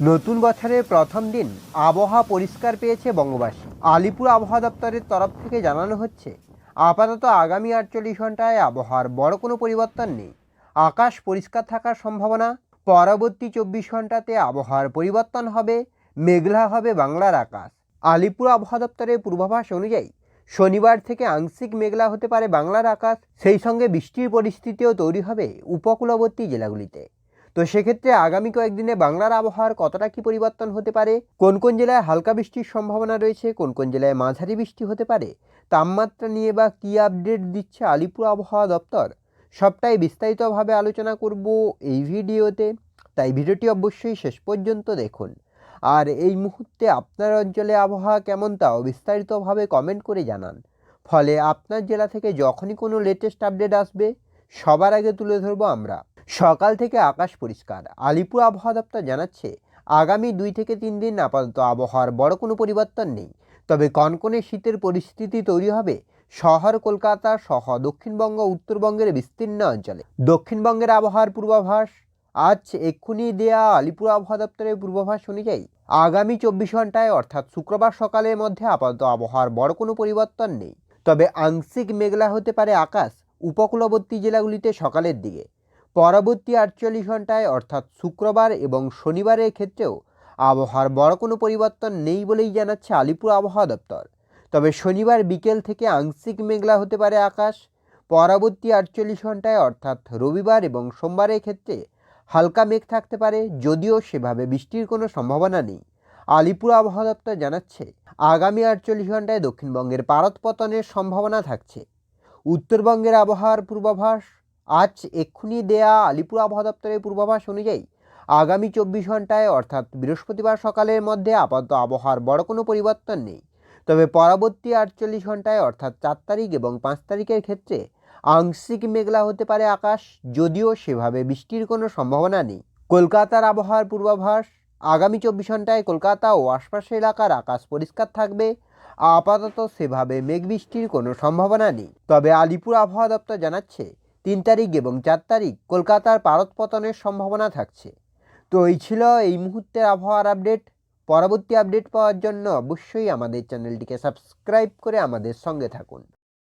নতুন বছরের প্রথম দিন আবহাওয়া পরিষ্কার পেয়েছে বঙ্গবাসী। আলিপুর আবহাওয়া দপ্তরের তরফ থেকে জানানো হচ্ছে, আপাতত আগামী আটচল্লিশ ঘন্টায় আবহাওয়ার বড় কোনো পরিবর্তন নেই। আকাশ পরিষ্কার থাকার সম্ভাবনা, পরবর্তী চব্বিশ ঘন্টাতে আবহাওয়ার পরিবর্তন হবে, মেঘলা হবে বাংলার আকাশ। আলিপুর আবহাওয়া দপ্তরের পূর্বাভাস অনুযায়ী, শনিবার থেকে আংশিক মেঘলা হতে পারে বাংলার আকাশ, সেই সঙ্গে বৃষ্টির পরিস্থিতিও তৈরি হবে উপকূলবর্তী জেলাগুলিতে। তো সেক্ষেত্রে আগামী কয়েকদিনে বাংলার আবহাওয়ার কতটা কি পরিবর্তন হতে পারে? কোন কোন জেলায় হালকা বৃষ্টির সম্ভাবনা রয়েছে? কোন কোন জেলায় মাঝারি বৃষ্টি হতে পারে? তাপমাত্রা নিয়ে বা কী আপডেট দিচ্ছে আলিপুর আবহাওয়া দপ্তর? সবটাই বিস্তারিতভাবে আলোচনা করব এই ভিডিওতে। তাই ভিডিওটি অবশ্যই শেষ পর্যন্ত দেখুন। আর এই মুহূর্তে আপনার অঞ্চলে আবহাওয়া কেমন তাও বিস্তারিতভাবে কমেন্ট করে জানান। ফলে আপনার জেলা থেকে যখনই কোনো লেটেস্ট আপডেট আসবে, সবার আগে তুলে ধরবো আমরা। সকাল থেকে আকাশ পরিষ্কার। আলিপুর আবহাওয়া দপ্তর জানাচ্ছে, আগামী দুই থেকে তিন দিন আপাতত আবহাওয়ার বড় কোনো পরিবর্তন নেই। তবে কনকনে শীতের পরিস্থিতি তৈরি হবে শহর কলকাতা সহ দক্ষিণবঙ্গ, উত্তরবঙ্গের বিস্তীর্ণ অঞ্চলে। দক্ষিণবঙ্গের আবহাওয়ার পূর্বাভাস, আজ এক্ষুনি দেয়া আলিপুর আবহাওয়া দপ্তরের পূর্বাভাস অনুযায়ী আগামী চব্বিশ ঘন্টায় অর্থাৎ শুক্রবার সকালের মধ্যে আপাতত আবহাওয়ার বড় কোনো পরিবর্তন নেই। তবে আংশিক মেঘলা হতে পারে আকাশ, উপকূলবর্তী জেলাগুলিতে সকালের দিকে। পরবর্তী আটচল্লিশ ঘন্টায় অর্থাৎ শুক্রবার এবং শনিবারের ক্ষেত্রেও আবহাওয়ার বড় কোনো পরিবর্তন নেই বলেই জানাচ্ছে আলিপুর আবহাওয়া দপ্তর। তবে শনিবার বিকেল থেকে আংশিক মেঘলা হতে পারে আকাশ। পরবর্তী আটচল্লিশ ঘন্টায় অর্থাৎ রবিবার এবং সোমবারের ক্ষেত্রে হালকা মেঘ থাকতে পারে, যদিও সেভাবে বৃষ্টির কোনো সম্ভাবনা নেই। আলিপুর আবহাওয়া দপ্তর জানাচ্ছে, আগামী আটচল্লিশ ঘন্টায় দক্ষিণবঙ্গের পারদ পতনের সম্ভাবনা থাকছে। উত্তরবঙ্গের আবহাওয়ার পূর্বাভাস আজ এক্ষুনি দেয়া আলিপুর আবহাওয়া দপ্তরের পূর্বাভাস অনুযায়ী আগামী চব্বিশ ঘন্টায় অর্থাৎ বৃহস্পতিবার সকালের মধ্যে আপাতত আবহাওয়ার বড় কোনো পরিবর্তন নেই। তবে পরবর্তী আটচল্লিশ ঘন্টায় অর্থাৎ চার তারিখ এবং পাঁচ তারিখের ক্ষেত্রে আংশিক মেঘলা হতে পারে আকাশ, যদিও সেভাবে বৃষ্টির কোনো সম্ভাবনা নেই। কলকাতার আবহাওয়ার পূর্বাভাস, আগামী চব্বিশ ঘন্টায় কলকাতা ও আশপাশের এলাকার আকাশ পরিষ্কার থাকবে, আপাতত সেভাবে মেঘ বৃষ্টির কোনো সম্ভাবনা নেই। তবে আলিপুর আবহাওয়া দপ্তর জানাচ্ছে তিন তারিখ এবং চার তারিখ কলকাতার পারতপতনের সম্ভাবনা থাকছে। তো এই ছিল এই মুহূর্তের আবহাওয়ার আপডেট। পরবর্তী আপডেট পাওয়ার জন্য অবশ্যই আমাদের চ্যানেলটিকে সাবস্ক্রাইব করে আমাদের সঙ্গে থাকুন।